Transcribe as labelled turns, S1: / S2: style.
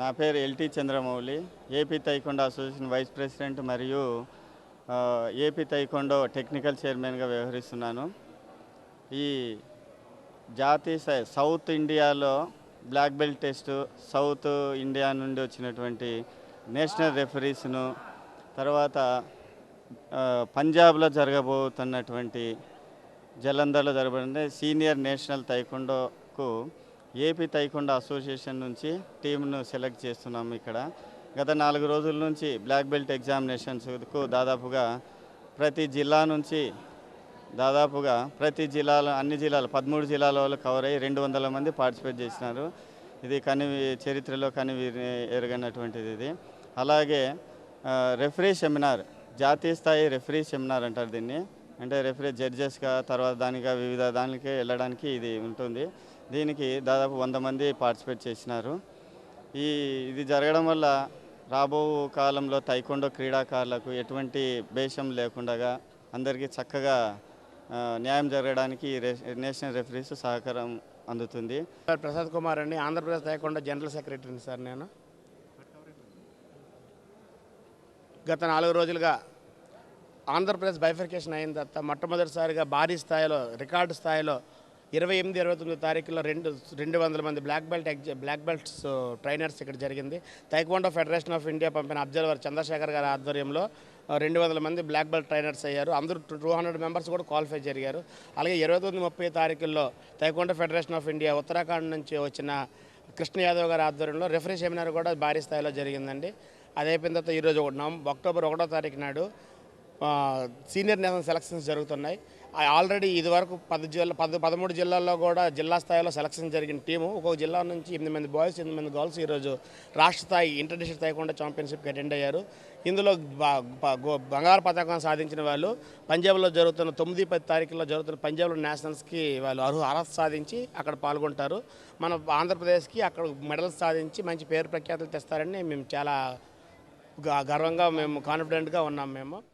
S1: నా పేరు LT Chandramouli AP taekwondo association vice president మరియు ఏపీ తైకొండో టెక్నికల్ చైర్మన్గా వ్యవహరిస్తున్నాను. ఈ జాతీయ సౌత్ ఇండియాలో black belt test south India నుండి వచ్చినటువంటి నేషనల్ రెఫరీస్ను తర్వాత పంజాబ్లో జరగబోతున్నటువంటి జలంధర్లో జరగబడింది సీనియర్ నేషనల్ తైకొండోకు ఏపీ తైకొండ అసోసియేషన్ నుంచి టీంను సెలెక్ట్ చేస్తున్నాము ఇక్కడ. గత నాలుగు రోజుల నుంచి బ్లాక్ బెల్ట్ ఎగ్జామినేషన్స్కు దాదాపుగా ప్రతి జిల్లా నుంచి దాదాపుగా ప్రతి జిల్లాలో అన్ని జిల్లాలు పదమూడు జిల్లాల వాళ్ళు కవర్ అయ్యి రెండు వందల మంది పార్టిసిపేట్ చేసినారు. ఇది కని చరిత్రలో కని ఎరగనటువంటిది ఇది. అలాగే రెఫరీ సెమినార్ జాతీయ స్థాయి రెఫరీ సెమినార్ అంటారు దీన్ని. అంటే రెఫరీ జడ్జెస్గా తర్వాత దానిగా వివిధ దానికి వెళ్ళడానికి ఇది ఉంటుంది. దీనికి దాదాపు వంద మంది పార్టిసిపేట్ చేసినారు. ఈ ఇది జరగడం వల్ల రాబో కాలంలో తైకొండో క్రీడాకారులకు ఎటువంటి భేషం లేకుండా అందరికీ చక్కగా న్యాయం జరగడానికి నేషనల్ రెఫరీస్ సహకారం అందుతుంది.
S2: సార్ ప్రసాద్ కుమార్ అండి ఆంధ్రప్రదేశ్ తైకొండ జనరల్ సెక్రటరీని సార్ నేను. గత నాలుగు రోజులుగా ఆంధ్రప్రదేశ్ బైఫర్కేషన్ అయిన తర్వాత మొట్టమొదటిసారిగా భారీ స్థాయిలో రికార్డు స్థాయిలో ఇరవై ఎనిమిది ఇరవై తొమ్మిది తారీఖులో రెండు రెండు వందల మంది బ్లాక్ బెల్ట్ ఎగ్జ బ్లాక్ బెల్ట్స్ ట్రైనర్స్ ఇక్కడ జరిగింది. తైక్వాండో ఫెడరేషన్ ఆఫ్ ఇండియా పంపిన అబ్జర్వర్ చంద్రశేఖర్ గారి ఆధ్వర్యంలో రెండు వందల మంది బ్లాక్ బెల్ట్ ట్రైనర్స్ అయ్యారు. అందరూ టూ హండ్రెడ్ మెంబర్స్ కూడా క్వాలిఫై జరిగారు. అలాగే ఇరవై తొమ్మిది ముప్పై తారీఖుల్లో taekwondo federation of India Uttarakhand నుంచి వచ్చిన కృష్ణ యాదవ్ గారి ఆధ్వర్యంలో రెఫరీ సెమినార్ కూడా భారీ స్థాయిలో జరిగిందండి. అది అయిపోయిన తర్వాత ఈరోజు ఒక నవం అక్టోబర్ ఒకటో తారీఖు నాడు సీనియర్ నేషనల్ సెలక్షన్స్ జరుగుతున్నాయి. ఆ- ఆల్రెడీ ఇదివరకు పది జిల్లా పది పదమూడు జిల్లాల్లో కూడా జిల్లా స్థాయిలో సెలక్షన్ జరిగిన టీము ఒక్కొక్క జిల్లా నుంచి ఎనిమిది మంది బాయ్స్ ఎనిమిది మంది గర్ల్స్ ఈరోజు రాష్ట్ర స్థాయి ఇంటర్నేషనల్ డిస్ట్రిక్ట్ తాయికొండ ఛాంపియన్షిప్కి అటెండ్ అయ్యారు. ఇందులో గో- బంగారు పథకం సాధించిన వాళ్ళు పంజాబ్లో జరుగుతున్న తొమ్మిది పది తారీఖులో జరుగుతున్న పంజాబ్లో నేషనల్స్కి వాళ్ళు అర్హు అర్హత సాధించి అక్కడ పాల్గొంటారు. మన ఆంధ్రప్రదేశ్కి అక్కడ మెడల్స్ సాధించి మంచి పేరు ప్రఖ్యాతులు తెస్తారని మేము చాలా గ- గర్వంగా మేము కాన్ఫిడెంట్గా ఉన్నాం మేము.